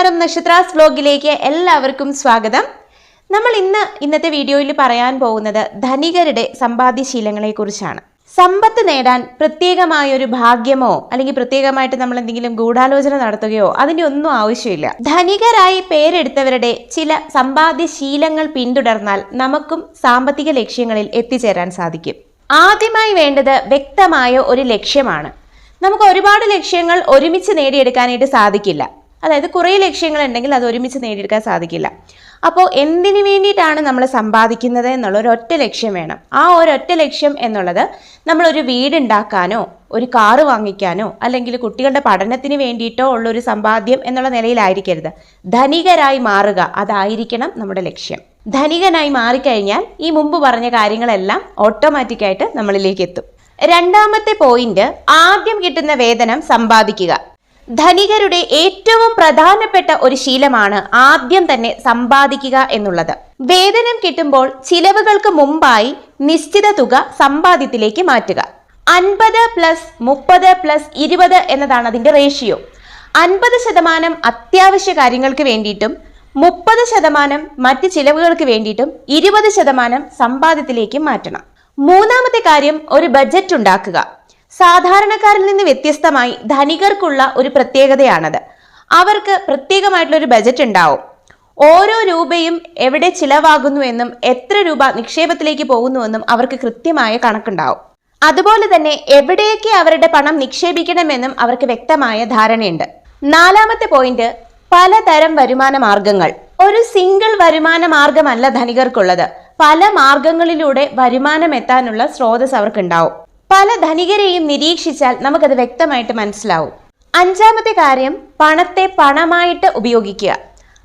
നമസ്കാരം നക്ഷത്രാസ് വ്ലോഗിലേക്ക് എല്ലാവർക്കും സ്വാഗതം. നമ്മൾ ഇന്ന് ഇന്നത്തെ വീഡിയോയിൽ പറയാൻ പോകുന്നത് ധനികരുടെ സമ്പാദ്യശീലങ്ങളെക്കുറിച്ചാണ്. സമ്പത്ത് നേടാൻ പ്രത്യേകമായ ഒരു ഭാഗ്യമോ അല്ലെങ്കിൽ പ്രത്യേകമായിട്ട് നമ്മൾ എന്തെങ്കിലും ഗൂഢാലോചന നടത്തുകയോ അതിന്റെ ഒന്നും ആവശ്യമില്ല. ധനികരായി പേരെടുത്തവരുടെ ചില സമ്പാദ്യശീലങ്ങൾ പിന്തുടർന്നാൽ നമുക്കും സാമ്പത്തിക ലക്ഷ്യങ്ങളിൽ എത്തിച്ചേരാൻ സാധിക്കും. ആദ്യമായി വേണ്ടത് വ്യക്തമായ ഒരു ലക്ഷ്യമാണ്. നമുക്ക് ഒരുപാട് ലക്ഷ്യങ്ങൾ ഒരുമിച്ച് നേടിയെടുക്കാനായിട്ട് സാധിക്കില്ല. അതായത് കുറേ ലക്ഷ്യങ്ങൾ ഉണ്ടെങ്കിൽ അത് ഒരുമിച്ച് നേടിയെടുക്കാൻ സാധിക്കില്ല. അപ്പോൾ എന്തിനു വേണ്ടിയിട്ടാണ് നമ്മൾ സമ്പാദിക്കുന്നത് എന്നുള്ള ഒരൊറ്റ ലക്ഷ്യം വേണം. ആ ഒരൊറ്റ ലക്ഷ്യം എന്നുള്ളത് നമ്മളൊരു വീടുണ്ടാക്കാനോ ഒരു കാറ് വാങ്ങിക്കാനോ അല്ലെങ്കിൽ കുട്ടികളുടെ പഠനത്തിന് വേണ്ടിയിട്ടോ ഉള്ള ഒരു സമ്പാദ്യം എന്നുള്ള നിലയിലായിരിക്കരുത്. ധനികരായി മാറുക അതായിരിക്കണം നമ്മുടെ ലക്ഷ്യം. ധനികനായി മാറിക്കഴിഞ്ഞാൽ ഈ മുമ്പ് പറഞ്ഞ കാര്യങ്ങളെല്ലാം ഓട്ടോമാറ്റിക്കായിട്ട് നമ്മളിലേക്ക് എത്തും. രണ്ടാമത്തെ പോയിന്റ് ആദ്യം കിട്ടുന്ന വേതനം സമ്പാദിക്കുക. ധനികരുടെ ഏറ്റവും പ്രധാനപ്പെട്ട ഒരു ശീലമാണ് ആദ്യം തന്നെ സമ്പാദിക്കുക എന്നുള്ളത്. വേതനം കിട്ടുമ്പോൾ ചിലവുകൾക്ക് മുമ്പായി നിശ്ചിത തുക സമ്പാദ്യത്തിലേക്ക് മാറ്റുക. അൻപത് പ്ലസ് മുപ്പത് പ്ലസ് ഇരുപത് എന്നതാണ് അതിന്റെ റേഷ്യോ. അൻപത് ശതമാനം അത്യാവശ്യ കാര്യങ്ങൾക്ക് വേണ്ടിയിട്ടും മുപ്പത് ശതമാനം മറ്റ് ചിലവുകൾക്ക് വേണ്ടിയിട്ടും ഇരുപത് ശതമാനം സമ്പാദ്യത്തിലേക്ക് മാറ്റണം. മൂന്നാമത്തെ കാര്യം ഒരു ബജറ്റ് ഉണ്ടാക്കുക. സാധാരണക്കാരിൽ നിന്ന് വ്യത്യസ്തമായി ധനികർക്കുള്ള ഒരു പ്രത്യേകതയാണത്. അവർക്ക് പ്രത്യേകമായിട്ടുള്ള ഒരു ബജറ്റ് ഉണ്ടാവും. ഓരോ രൂപയും എവിടെ ചിലവാകുന്നു എന്നും എത്ര രൂപ നിക്ഷേപത്തിലേക്ക് പോകുന്നുവെന്നും അവർക്ക് കൃത്യമായ കണക്കുണ്ടാവും. അതുപോലെ തന്നെ എവിടെയൊക്കെ അവരുടെ പണം നിക്ഷേപിക്കണമെന്നും അവർക്ക് വ്യക്തമായ ധാരണയുണ്ട്. നാലാമത്തെ പോയിന്റ് പലതരം വരുമാന മാർഗങ്ങൾ. ഒരു സിംഗിൾ വരുമാന മാർഗമല്ല ധനികർക്കുള്ളത്. പല മാർഗങ്ങളിലൂടെ വരുമാനം എത്താനുള്ള സ്രോതസ് അവർക്കുണ്ടാവും. പല ധനികരെയും നിരീക്ഷിച്ചാൽ നമുക്കത് വ്യക്തമായിട്ട് മനസ്സിലാവും. അഞ്ചാമത്തെ കാര്യം പണത്തെ പണമായിട്ട് ഉപയോഗിക്കുക.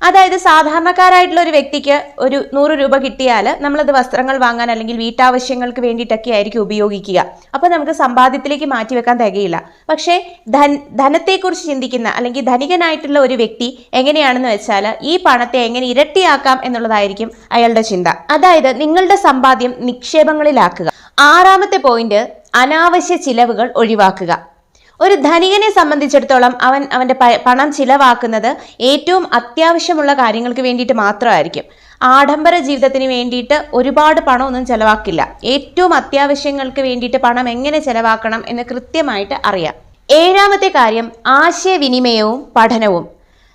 അതായത് സാധാരണക്കാരായിട്ടുള്ള ഒരു വ്യക്തിക്ക് ഒരു നൂറ് രൂപ കിട്ടിയാൽ നമ്മളത് വസ്ത്രങ്ങൾ വാങ്ങാൻ അല്ലെങ്കിൽ വീട്ടാവശ്യങ്ങൾക്ക് വേണ്ടിയിട്ടൊക്കെ ആയിരിക്കും ഉപയോഗിക്കുക. അപ്പോൾ നമുക്ക് സമ്പാദ്യത്തിലേക്ക് മാറ്റിവെക്കാൻ തികയില്ല. പക്ഷേ ധൻ ധനത്തെക്കുറിച്ച് ചിന്തിക്കുന്ന അല്ലെങ്കിൽ ധനികനായിട്ടുള്ള ഒരു വ്യക്തി എങ്ങനെയാണെന്ന് വെച്ചാൽ ഈ പണത്തെ എങ്ങനെ ഇരട്ടിയാക്കാം എന്നുള്ളതായിരിക്കും അയാളുടെ ചിന്ത. അതായത് നിങ്ങളുടെ സമ്പാദ്യം നിക്ഷേപങ്ങളിലാക്കുക. ആറാമത്തെ പോയിന്റ് അനാവശ്യ ചിലവുകൾ ഒഴിവാക്കുക. ഒരു ധനികനെ സംബന്ധിച്ചിടത്തോളം അവൻ അവന്റെ പണം ചിലവാക്കുന്നത് ഏറ്റവും അത്യാവശ്യമുള്ള കാര്യങ്ങൾക്ക് വേണ്ടിയിട്ട് മാത്രമായിരിക്കും. ആഡംബര ജീവിതത്തിന് വേണ്ടിയിട്ട് ഒരുപാട് പണമൊന്നും ചിലവാക്കില്ല. ഏറ്റവും അത്യാവശ്യങ്ങൾക്ക് വേണ്ടിയിട്ട് പണം എങ്ങനെ ചിലവാക്കണം എന്ന് കൃത്യമായിട്ട് അറിയാം. ഏഴാമത്തെ കാര്യം ആശയവിനിമയവും പഠനവും.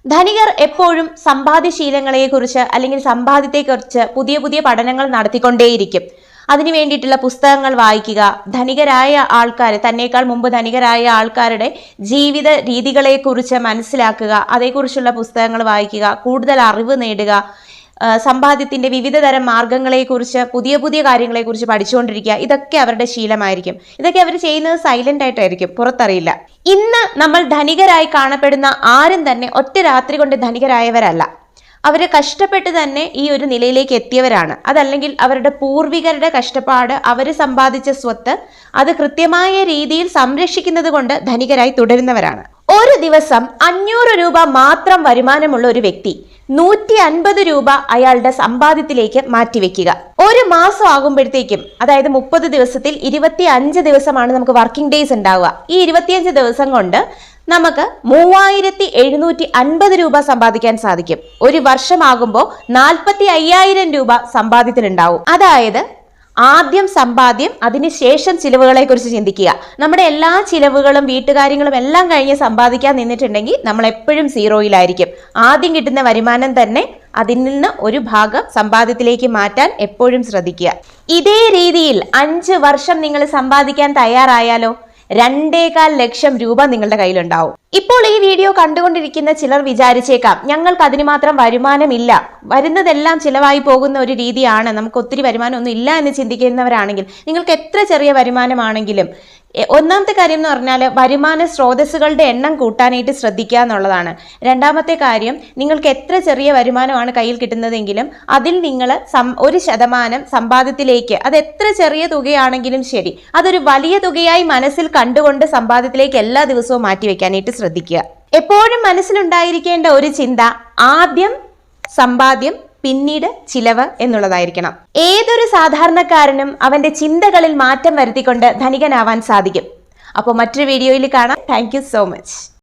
ധനികർ എപ്പോഴും സമ്പാദ്യശീലങ്ങളെക്കുറിച്ച് അല്ലെങ്കിൽ സമ്പാദ്യത്തെക്കുറിച്ച് പുതിയ പുതിയ പഠനങ്ങൾ നടത്തിക്കൊണ്ടേയിരിക്കും. അതിനു വേണ്ടിയിട്ടുള്ള പുസ്തകങ്ങൾ വായിക്കുക. ധനികരായ ആൾക്കാർ തന്നേക്കാൾ മുമ്പ് ധനികരായ ആൾക്കാരുടെ ജീവിത രീതികളെക്കുറിച്ച് മനസ്സിലാക്കുക. അതേക്കുറിച്ചുള്ള പുസ്തകങ്ങൾ വായിക്കുക. കൂടുതൽ അറിവ് നേടുക. സമ്പാദ്യത്തിന്റെ വിവിധ തരം മാർഗങ്ങളെക്കുറിച്ച് പുതിയ പുതിയ കാര്യങ്ങളെക്കുറിച്ച് പഠിച്ചുകൊണ്ടിരിക്കുക. ഇതൊക്കെ അവരുടെ ശീലമായിരിക്കും. ഇതൊക്കെ അവർ ചെയ്യുന്നത് സൈലന്റ് ആയിട്ടായിരിക്കും. പുറത്തറിയില്ല. ഇന്ന് നമ്മൾ ധനികരായി കാണപ്പെടുന്ന ആരും തന്നെ ഒറ്റ രാത്രി കൊണ്ട് ധനികരായവരല്ല. അവർ കഷ്ടപ്പെട്ട് തന്നെ ഈ ഒരു നിലയിലേക്ക് എത്തിയവരാണ്. അതല്ലെങ്കിൽ അവരുടെ പൂർവികരുടെ കഷ്ടപ്പാട് അവർ സമ്പാദിച്ച സ്വത്ത് അത് കൃത്യമായ രീതിയിൽ സംരക്ഷിക്കുന്നത് കൊണ്ട് ധനികരായി തുടരുന്നവരാണ്. ഒരു ദിവസം അഞ്ഞൂറ് രൂപ മാത്രം വരുമാനമുള്ള ഒരു വ്യക്തി നൂറ്റി അൻപത് രൂപ അയാളുടെ സമ്പാദ്യത്തിലേക്ക് മാറ്റിവെക്കുക ഒരു മാസം ആകുമ്പോഴത്തേക്കും അതായത് മുപ്പത് ദിവസത്തിൽ ഇരുപത്തി അഞ്ച് ദിവസമാണ് നമുക്ക് വർക്കിംഗ് ഡേയ്സ് ഉണ്ടാവുക. ഈ ഇരുപത്തിയഞ്ച് ദിവസം കൊണ്ട് നമുക്ക് മൂവായിരത്തി എഴുന്നൂറ്റി അൻപത് രൂപ സമ്പാദിക്കാൻ സാധിക്കും. ഒരു വർഷമാകുമ്പോൾ നാൽപ്പത്തി അയ്യായിരം രൂപ സമ്പാദ്യത്തിലുണ്ടാവും. അതായത് ആദ്യം സമ്പാദ്യം അതിനുശേഷം ചിലവുകളെ കുറിച്ച് ചിന്തിക്കുക. നമ്മുടെ എല്ലാ ചിലവുകളും വീട്ടുകാര്യങ്ങളും എല്ലാം കഴിഞ്ഞ് സമ്പാദിക്കാൻ നിന്നിട്ടുണ്ടെങ്കിൽ നമ്മൾ എപ്പോഴും സീറോയിലായിരിക്കും. ആദ്യം കിട്ടുന്ന വരുമാനം തന്നെ അതിൽ നിന്ന് ഒരു ഭാഗം സമ്പാദ്യത്തിലേക്ക് മാറ്റാൻ എപ്പോഴും ശ്രദ്ധിക്കുക. ഇതേ രീതിയിൽ അഞ്ച് വർഷം നിങ്ങൾ സമ്പാദിക്കാൻ തയ്യാറായാലോ? രണ്ടേകാൽ ലക്ഷം രൂപ നിങ്ങളുടെ കയ്യിലുണ്ടാവും. ഇപ്പോൾ ഈ വീഡിയോ കണ്ടുകൊണ്ടിരിക്കുന്ന ചിലർ വിചാരിച്ചേക്കാം ഞങ്ങൾക്ക് അതിന് മാത്രം വരുമാനമില്ല. വരുന്നതെല്ലാം ചിലവായി പോകുന്ന ഒരു രീതിയാണ്. നമുക്ക് ഒത്തിരി വരുമാനമൊന്നും ഇല്ല എന്ന് ചിന്തിക്കുന്നവരാണെങ്കിൽ നിങ്ങൾക്ക് എത്ര ചെറിയ വരുമാനമാണെങ്കിലും ഒന്നാമത്തെ കാര്യം എന്ന് പറഞ്ഞാൽ വരുമാന സ്രോതസ്സുകളുടെ എണ്ണം കൂട്ടാനായിട്ട് ശ്രദ്ധിക്കുക എന്നുള്ളതാണ്. രണ്ടാമത്തെ കാര്യം നിങ്ങൾക്ക് എത്ര ചെറിയ വരുമാനമാണ് കയ്യിൽ കിട്ടുന്നതെങ്കിലും അതിൽ നിങ്ങൾ ഒരു ശതമാനം സമ്പാദ്യത്തിലേക്ക് അത് എത്ര ചെറിയ തുകയാണെങ്കിലും ശരി അതൊരു വലിയ തുകയായി മനസ്സിൽ കണ്ടുകൊണ്ട് സമ്പാദ്യത്തിലേക്ക് എല്ലാ ദിവസവും മാറ്റിവെക്കാനായിട്ട് ശ്രദ്ധിക്കുക. എപ്പോഴും മനസ്സിലുണ്ടായിരിക്കേണ്ട ഒരു ചിന്ത ആദ്യം സമ്പാദ്യം പിന്നീട് ചിലവ് എന്നുള്ളതായിരിക്കണം. ഏതൊരു സാധാരണക്കാരനും അവന്റെ ചിന്തകളിൽ മാറ്റം വരുത്തിക്കൊണ്ട് ധനികനാവാൻ സാധിക്കും. അപ്പോൾ മറ്റൊരു വീഡിയോയിൽ കാണാം. Thank so much